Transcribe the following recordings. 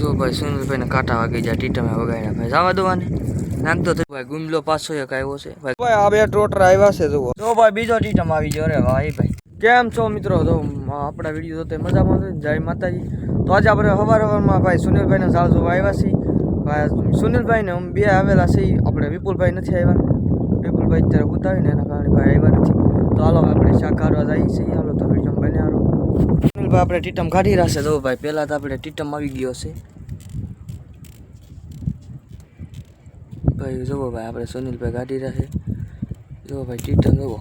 જો ભાઈ સુનિલભાઈ ને કાંટા વાગી જાય ટીટમે વગાડ્યા. ભાઈ જવા દો આને. નાખતો તો ભાઈ ગુમલો પાછો એક આવ્યો છે. ભાઈ આ બે ટોટર આવ્યા છે જુઓ. જો ભાઈ બીજો ટીટમ આવી ગયો. રે ભાઈ ભાઈ. કેમ છો મિત્રો? તો આપણા વીડિયો તો મજામાં છે જય માતાજી. તો આજે આપણે સવાર હવારમાં ભાઈ સુનિલભાઈને સાવ જોવા આવ્યા છીએ. ભાઈ સુનિલભાઈને અમે બે આવેલા છીએ. આપણે વિપુલભાઈ નથી આવ્યા. વિપુલભાઈ અત્યારે ઉતાવીને એના કારણે ભાઈ આવ્યા નથી. તો હાલો આપણે શાક કાઢવા જઈએ છીએ. હાલો તો વીડિયો બને સુનિલભાઈ આપણે ટીટમ કાઢી રહ્યા તો ભાઈ, પહેલાં તો આપણે ટીટમ આવી ગયો છે. ભાઈ, જુઓ ભાઈ, આપણે સુનિલભાઈ કાઢી છે જુઓ ભાઈ, ટીટમ, જુઓ.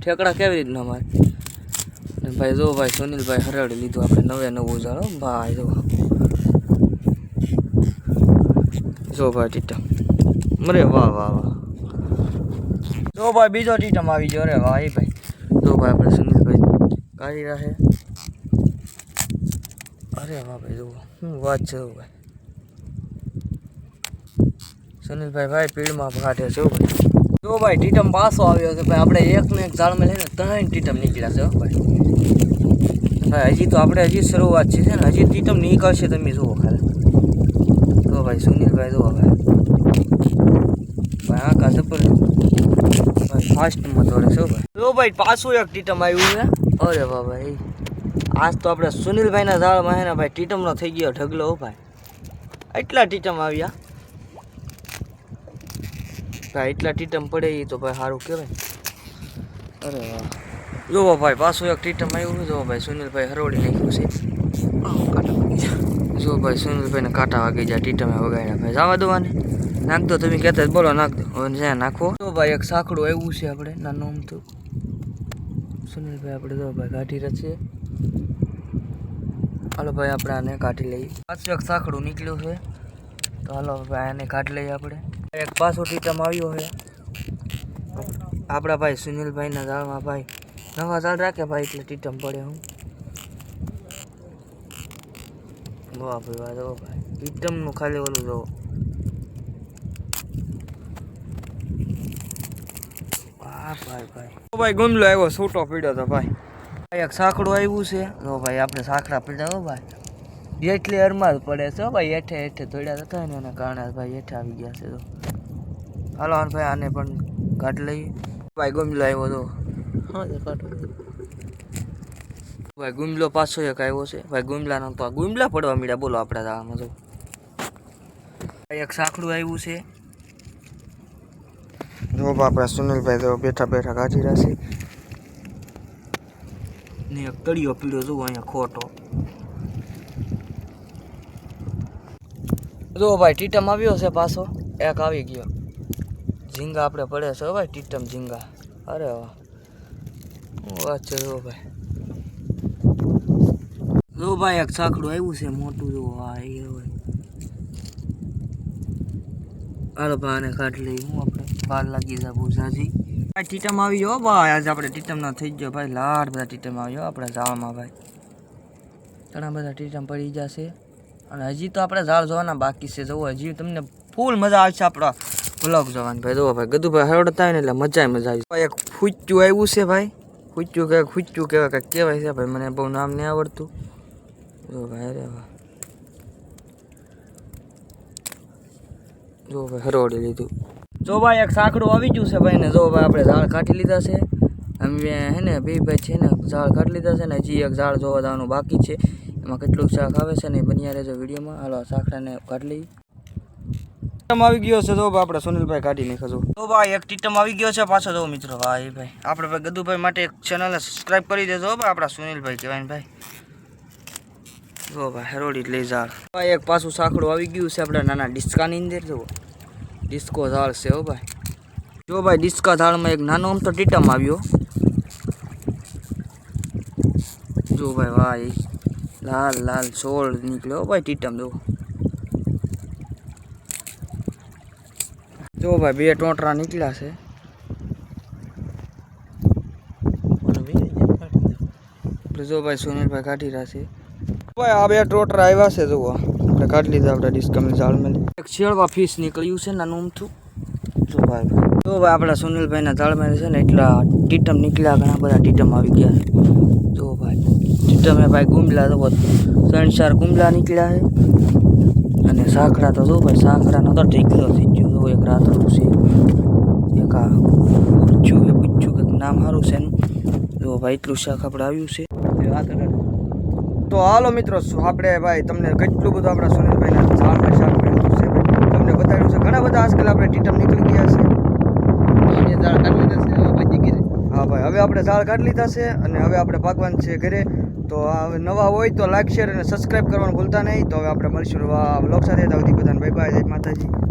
ઠેકડા કેવી રીતના મારે? ભાઈ જો ભાઈ, સુનિલભાઈ હરાડી લીધું. આપણે નવે નવું જાણો ભાઈ જો જો ભાઈ, ટીટમ. મરે વાહ વાહ વાહ. જો ભાઈ, બીજો ટીટમ આવી ગયો. રે ભાઈ ભાઈ. જો ભાઈ, આપણે સુનિલભાઈ કાઢી રાખે. અરે વાહ ભાઈ, જુઓ. શું વાત છે ભાઈ. સુનિલભાઈ ભાઈ પીળમાં કાઢે છે ભાઈ. જો ભાઈ, ટીટમ પાછો આવ્યો છે ભાઈ. આપણે એક ને એક ઝાડમાં લઈને ત્રણ ટીટમ નીકળ્યા છે ભાઈ. ભાઈ હજી તો આપણે હજી શરૂઆત છે ને? હજી ટીટમ નીકળશે તમે જુઓ ખાલી. તો ભાઈ સુનિલભાઈ જુઓ ભાઈ. ભાઈ આકા જબર ભાઈ ફાસ્ટમાં દોડે છે ભાઈ. જો ભાઈ, પાછું એક ટીટમ આવ્યું છે. અરે ભાઈ. આજ તો આપણે સુનિલભાઈના ઝાડમાં હે ને ભાઈ ટીટમનો થઈ ગયો ઢગલો ભાઈ. એટલા ટીટમ આવ્યા? ભાઈ, એટલા ટીટમ પડે એ તો ભાઈ સારું કહેવાય. અરે વાહ. જોવો ભાઈ, પાછું એક ટીટમ આવ્યું જોવો ભાઈ, સુનિલભાઈ હરોડી નાખ્યું છે. જો ભાઈ, સુનિલભાઈને કાંટા વાગી જાય ટીટમે વગાડ્યા ભાઈ. જવા દો આને. નાખ દો, તમે કહેતા બોલો, નાખ દો. જ્યાં નાખો. જો ભાઈ, એક સાંકડું આવ્યું છે આપણે, નાનું અમથું સુનિલભાઈ, આપણે તો ભાઈ કાઢી રચીએ હાલો ભાઈ, આપણે આને કાઢી લઈએ. પાછું એક સાંકડું નીકળ્યું છે. તો હાલો ભાઈ, આને કાઢી લઈએ આપણે. એક પાછો ટીટમ આવ્યો છે. આપણા ભાઈ સુનિલભાઈના ઝાડમાં ભાઈ નવા ચાલ રાખે ભાઈ, એટલે ટીટમ પડે હું. વાહ ભાઈ, વાહ, જો ભાઈ. ટીટમનું ખાલી ઓલું જો વાહ ભાઈ ભાઈ ભાઈ ગુમલો આવ્યો છૂટો પીડ્યો તો ભાઈ. એક સાંકડું આવ્યું છે. તો ભાઈ આપણે સાંકડા પીડ્યા હો ભાઈ. એટલી અરમાર પડે છે ભાઈ હેઠે હેઠે તોડ્યા હતા ને એના કારણે ભાઈ હેઠે આવી ગયા છે તો. હાલો ભાઈ આને પણ કાઢ લઈએ. ભાઈ ગુમલો આવ્યો તો. હા કાઢો. ભાઈ ગુમલો પાછો એક આવ્યો છે. ભાઈ ગુમલાનો તો ગુમલા પડવા મળ્યા બોલો આપણા દાવામાં જો. ભાઈ એક સાંકડું આવ્યું છે. જો આપણા સુનિલભાઈ તો બેઠા બેઠા કાઢી રહ્યા છે ને એક તળિયો પીળો જુઓ અહીંયા ખોટો જો ભાઈ ટીટમ આવ્યો છે પાછો એક આવી ગયો ઝીંગા આપણે પડે છે હો ભાઈ ટીટમ ઝીંગા અરે વાહ શું વાત છે જો ભાઈ જો ભાઈ એક સાંકડું આવ્યું છે મોટું જો હા એ હોય હાલો ભાઈ આને કાઢી લઈએ હું આપણે. વાર લાગી જાય ભૂસાજી સાજી ભાઈ ટીટમ આવી ગયો ભાઈ આજે આપણે ટીટમ ના થઈ ગયો ભાઈ. લાડ બધા ટીટમ આવ્યો આપણે ઝાડમાં ભાઈ. ઘણા બધા ટીટમ પડી જશે. અને હજી તો આપણે ઝાડ જોવાના બાકી છે. જવું હજી તમને ફૂલ મજા આવશે આપણા બ્લોગ જોવાની. ભાઈ જોવો ભાઈ ગદુભાઈ હરડતા હોય ને એટલે મજા મજા આવી ભાઈ એક ફૂચ્યું આવ્યું છે ભાઈ. ફૂચ્યું કે, ફૂચ્યું કહેવાય કંઈક કહેવાય છે ભાઈ. મને બહુ નામ નહીં આવડતું. ભાઈ, અરે વાહ. જો ભાઈ હરોડી લીધું. જો ભાઈ, એક સાંકડું આવી ગયું છે ભાઈ ને જો ભાઈ, આપણે ઝાડ કાઢી લીધા છે. અમે હે ને, બે ભાઈ છે ને, ઝાડ કાઢી લીધા છે ને, હજી એક ઝાડ જોવા જવાનું બાકી છે. એમાં કેટલું શાક આવે છે ને બન્યા રહેજો વિડીયોમાં. હાલો, સાંકડાને કાઢી લઈ ટીટમ આવી ગયો છે, જો આપણે સુનિલભાઈ કાઢી નાખજો તો ભાઈ, એક ટીટમ આવી ગયો છે પાછો, જો મિત્રો. ભાઈ ભાઈ. આપણે ભાઈ ગદુભાઈ માટે એક ચેનલને સબસ્ક્રાઇબ કરી દેજો ભાઈ, આપણા સુનિલભાઈ કહેવાય ભાઈ. જો ભાઈ હરોડી લઈ ઝાડ ભાઈ એક પાછું સાંકડું આવી ગયું છે આપણે નાના ડિસ્કાની અંદર જુઓ. ડિસ્કો ઝાડ છે હો ભાઈ. જો ભાઈ ડિસ્કા ઝાડમાં એક નાનો આમ તો ટીટમ આવ્યો. જો ભાઈ ભાઈ લાલ લાલ સોળ નીકળ્યો ભાઈ ટીટમ જો જો ભાઈ બે ટોટરા નીકળ્યા છે. જો ભાઈ સુનિલભાઈ કાઢી રહ્યા છે. ભાઈ, આ બે ટોટરા આવ્યા છે, જુઓ. આપણે કાઢી લીધા આપણે ડિસ્કમની ઝાડમાં એક શેળવા ફીસ નીકળ્યું છે, નાનું અમથું. જો ભાઈ જો ભાઈ, આપણા સુનિલભાઈના ઝાડમાં છે ને, એટલા ટીટમ નીકળ્યા, ઘણા બધા ટીટમ આવી ગયા છે. જો ભાઈ, ટીટમે ભાઈ ગુમલા તો ત્રણ ચાર ગુમલા નીકળ્યા છે. અને સાંકડા તો જો ભાઈ સાંકડાનો તો ઢીકલો થઈ ગયો. જો એક રાતનું છે. એક આ પૂછ્યું કે પૂછ્યું કે નામ સારું છે જો ભાઈ, એટલું શાક આપણે આવ્યું છે. તો હાલો મિત્રો આપણે ભાઈ તમને કેટલું બધું આપણા સુનિલભાઈના ઝાડમાં શાક મળ્યું છે. તમને બતાવ્યું છે ઘણા બધા આજકાલ આપણે ટીટમ નીકળી ગયા છે. હા ભાઈ હવે આપણે ઝાડ કાઢી લીધા છે અને હવે આપણે ભાગવાન છે ઘરે. તો હવે નવા હોય તો લાઈક શેર અને સબસ્ક્રાઇબ કરવાનું ભૂલતા નહીં. તો હવે આપણે મળીશું નવા બ્લોગ સાથે. બધાને બાય બાય જય માતાજી.